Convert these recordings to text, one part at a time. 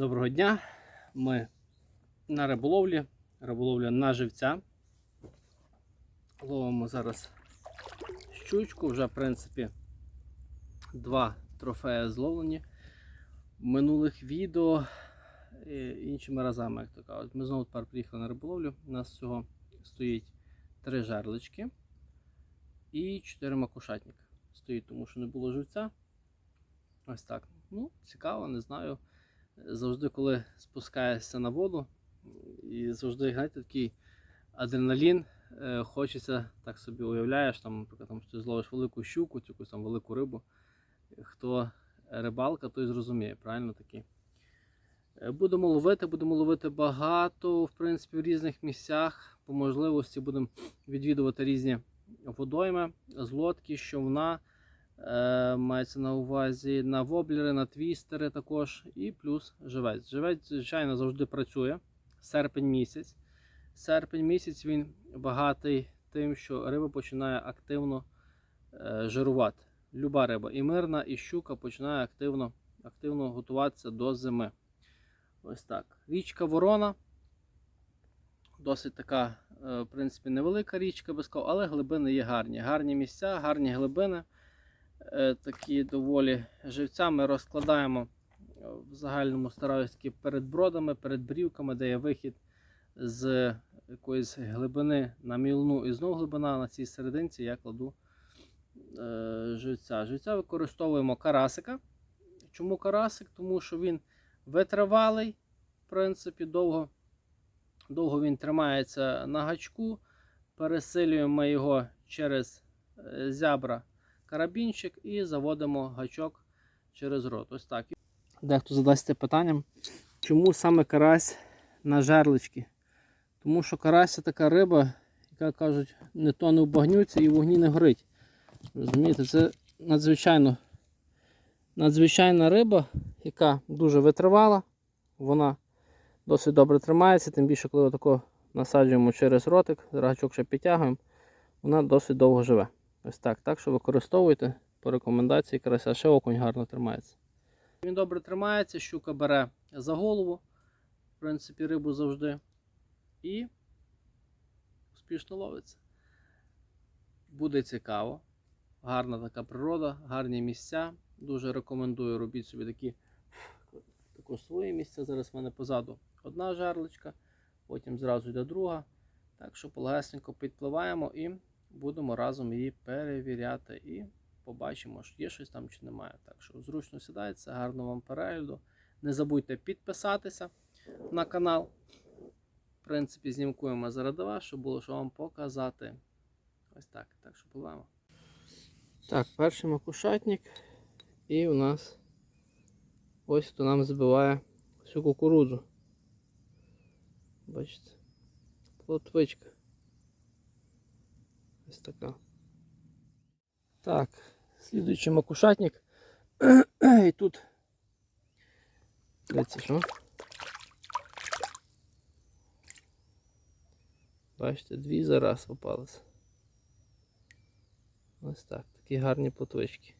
Доброго дня. Ми на риболовлі. Риболовля на живця. Ловимо зараз щучку. Вже, в принципі, два трофеї зловлені. Минулих відео е, іншими разами, як то кажуть. Ми знову тепер приїхали на риболовлю. У нас всього стоїть три жерлички і чотири макушатника. Стоїть, тому що не було живця. Ось так. Ну, цікаво, не знаю. Завжди, коли спускаєшся на воду, і завжди, знаєте, такий адреналін, е, хочеться, так собі уявляєш, там, наприклад, там, що ти зловиш велику щуку, цю там велику рибу. Хто рибалка, той зрозуміє, правильно таки. Е, Будемо ловити, будемо ловити багато, в принципі, в різних місцях. По можливості будемо відвідувати різні водойми, з лодки, човна. Е, мається на увазі на воблери, на твістери також, і плюс живець. Живець, звичайно, завжди працює. Серпень місяць. Серпень місяць він багатий тим, що риба починає активно е, жирувати. Люба риба, і мирна, і щука починає активно, активно готуватися до зими. Ось так. Річка Ворона. Досить така, е, в принципі, невелика річка але глибини є гарні. Гарні місця, гарні глибини такі доволі живця ми розкладаємо е, в загальному стараюсь перед бродами, перед брівками, де є вихід з якоїсь глибини на мілну і знову глибина на цій серединці я кладу е, живця. Живця використовуємо карасика. Чому карасик? Тому що він витривалий, в принципі, довго, довго він тримається на гачку. Пересилюємо його через е, зябра карабінчик і заводимо гачок через рот. Ось так. Дехто задасться питанням, чому саме карась на жерлички? Тому що карась це така риба, яка кажуть, не тоне в багнюці і вогні не горить. Розумієте, це надзвичайно надзвичайна риба, яка дуже витривала, вона досить добре тримається, тим більше, коли отако насаджуємо через ротик, гачок ще підтягуємо, вона досить довго живе. Ось так. Так що використовуйте по рекомендації карася, ще окунь гарно тримається. Він добре тримається, щука бере за голову, в принципі, рибу завжди. І успішно ловиться. Буде цікаво. Гарна така природа, гарні місця. Дуже рекомендую робіть собі такі також свої місця. Зараз в мене позаду одна жерличка, потім зразу йде друга. Так що полегесенько підпливаємо і будемо разом її перевіряти і побачимо, що є щось там чи немає. Так що зручно сідається, гарного вам перегляду. Не забудьте підписатися на канал. В принципі, знімкуємо заради вас, щоб було що вам показати. Ось так. Так що пливемо. Так, перший макушатник. І у нас ось хто нам збиває всю кукурудзу. Бачите? Плотвичка. Ось така. Так, слідуючий макушатник. І тут. Дивіться, що? Бачите, дві зараз попалися. Ось так, такі гарні плотвички.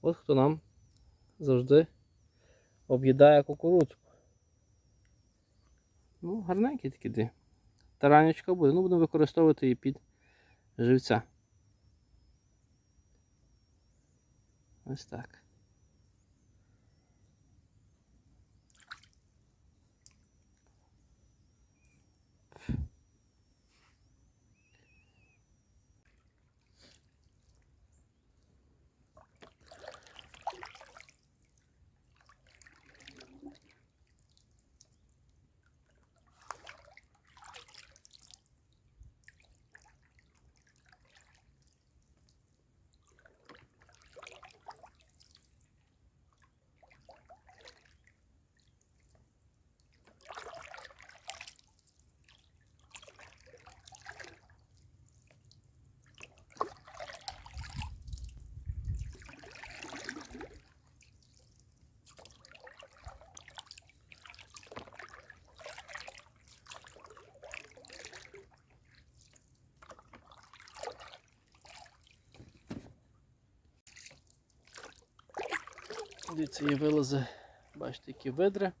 От хто нам завжди об'їдає кукурудзку. Ну, гарненькі такі дві. Таранечка буде. Ну, будемо використовувати її під живця. Ось так. Дивіться, є вилази Бачите, які видри.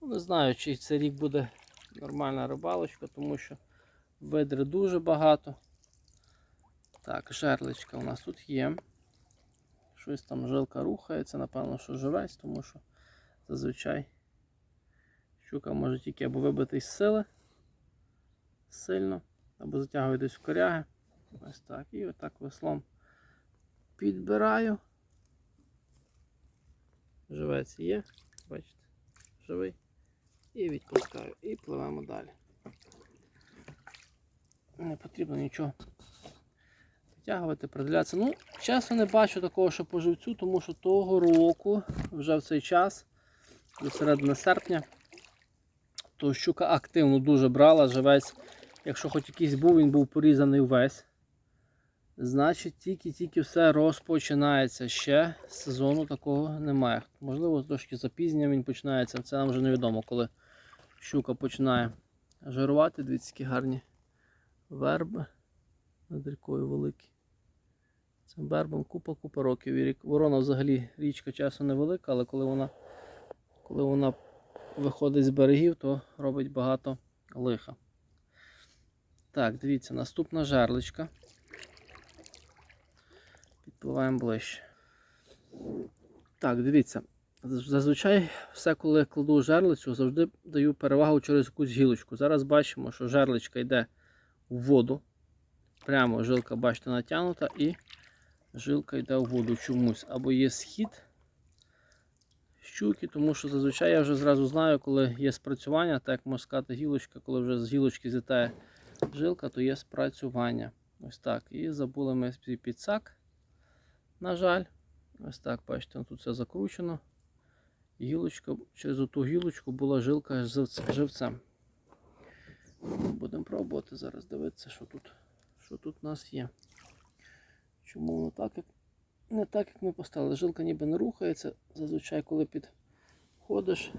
Ну, не знаю, чи цей рік буде нормальна рибалочка, тому що видри дуже багато. Так, жерличка у нас тут є. Щось там жилка рухається, напевно, що живець, тому що зазвичай щука може тільки або вибити з сили сильно, або затягує десь в коряги. Ось так. І отак веслом підбираю. Живець є, бачите, живий. І відпускаю. І пливемо далі. Не потрібно нічого витягувати, приділятися. Ну, чесно не бачу такого, що по живцю, тому що того року, вже в цей час, до середини серпня, то щука активно дуже брала, живець, якщо хоч якийсь був, він був порізаний весь. Значить, тільки-тільки все розпочинається. Ще сезону такого немає. Можливо, трошки запізнення він починається. Це нам вже невідомо, коли щука починає жирувати. Дивіться, які гарні верби над рікою великі. Цим вербам купа-купа років. Ворона взагалі річка часу невелика, але коли вона, коли вона виходить з берегів, то робить багато лиха. Так, дивіться, наступна жерличка. Підпливаємо ближче. Так, дивіться. Зазвичай все, коли кладу жерлицю, завжди даю перевагу через якусь гілочку. Зараз бачимо, що жерличка йде в воду. Прямо жилка, бачите, натягнута і жилка йде в воду чомусь. Або є схід щуки, тому що зазвичай я вже зразу знаю, коли є спрацювання, так як можна сказати, гілочка, коли вже з гілочки злітає жилка, то є спрацювання. Ось так. І забули ми свій підсак. На жаль, ось так, бачите, тут все закручено. Гілочка, через ту гілочку була жилка з живцем. Будемо пробувати зараз дивитися, що тут, що тут у нас є. Чому воно так, як не так, як ми поставили. Жилка ніби не рухається. Зазвичай, коли підходиш.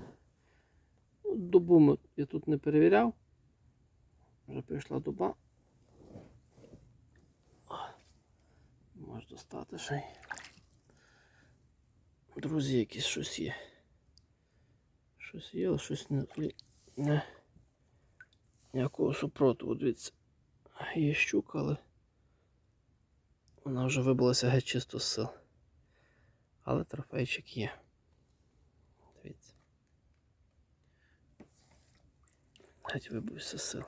Ну, добу я тут не перевіряв. Вже прийшла доба. Можеш достати ще. Друзі, якісь щось є. Щось є, але щось не, не ніякого супротиву, дивіться. Є щука, але вона вже вибилася геть чисто з сил. Але трофейчик є. Дивіться. Геть вибився з сил.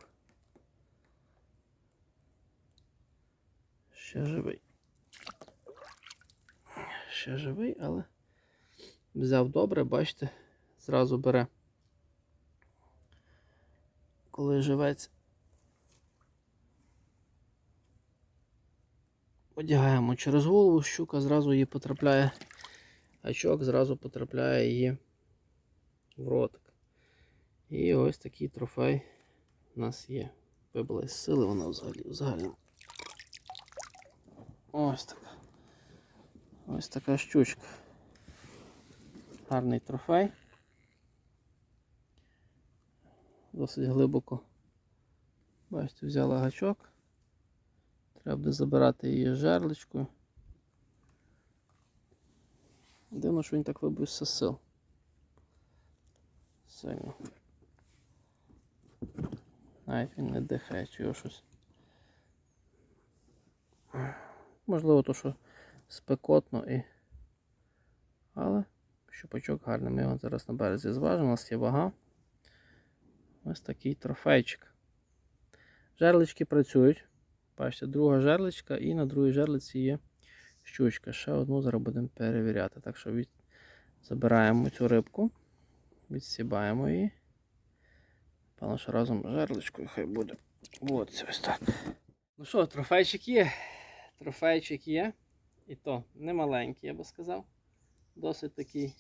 Ще живий. Ще живий, але взяв добре, бачите, зразу бере. Коли живець одягаємо через голову, щука зразу її потрапляє, гачок зразу потрапляє її в ротик. І ось такий трофей у нас є. Вибилась з сили вона взагалі взагалі. Ось така. Ось така щучка. Гарний трофей. Досить глибоко. Бачите, взяла гачок. Треба буде забирати її жерличкою. Дивно, що він так вибився з сил. Сильно. Навіть він не дихає, чи його щось. Можливо, то, що спекотно і. Але щупачок гарний. Ми його зараз на березі зважимо, у нас є вага. Ось такий трофейчик. Жерлички працюють. Бачите, друга жерличка і на другій жерлиці є щучка. Ще одну зараз будемо перевіряти. Так що від... забираємо цю рибку, відсібаємо її. Певно, що разом жерличкою хай буде. Ось ось так. Ну що, трофейчик є. Трофейчик є. І то не маленький, я би сказав. Досить такий,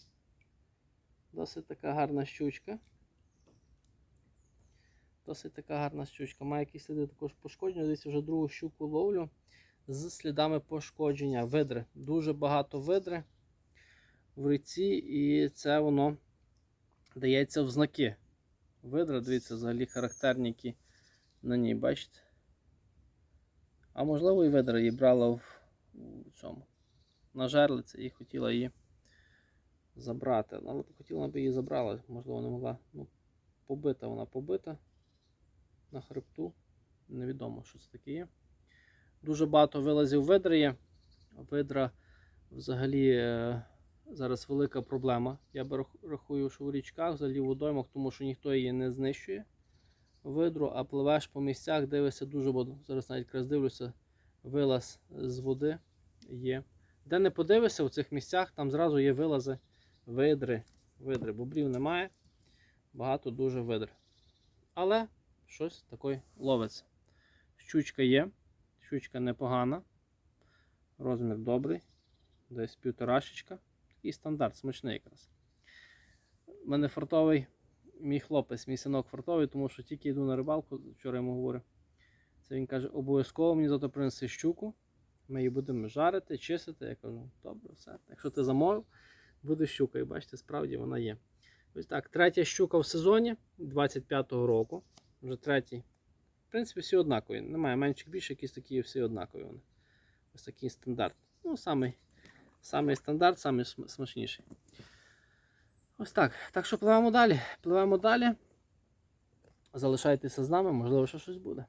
досить така гарна щучка. Досить така гарна щучка. Має якісь сліди також пошкодження. Дивіться, вже другу щуку ловлю з слідами пошкодження. Видри. Дуже багато видри в ріці, і це воно дається в знаки. Видра, дивіться, взагалі характерні які на ній, бачите? А можливо і видра її брала в, в цьому. На і хотіла її забрати. Але хотіла би її забрала, можливо, не могла. Ну, побита вона побита на хребту. Невідомо, що це таке є. Дуже багато вилазів видри є. Видра взагалі е, зараз велика проблема. Я би рахую, що у річках, взагалі в водоймах, тому що ніхто її не знищує. Видру, а пливеш по місцях, дивишся дуже воду. Зараз навіть якраз дивлюся, вилаз з води є. Де не подивишся в цих місцях, там зразу є вилази видри. видри. Бобрів немає. Багато дуже видр. Але щось таке ловиться. Щучка є. Щучка непогана. Розмір добрий. Десь півторашечка. Такий стандарт, смачний якраз. У мене фартовий мій хлопець, мій синок фартовий, тому що тільки йду на рибалку, вчора йому говорю. Це він каже, обов'язково мені завтра принеси щуку. Ми її будемо жарити, чистити. Я кажу, добре, все. Якщо ти замовив, буде щука. І бачите, справді вона є. Ось так, третя щука в сезоні 25-го року. Вже третій. В принципі, всі однакові. Немає менших більше, якісь такі всі однакові вони. Ось такий стандарт. Ну, самий, самий стандарт, самий смачніший. Ось так. Так що пливемо далі. Пливемо далі. Залишайтеся з нами, можливо, ще щось буде.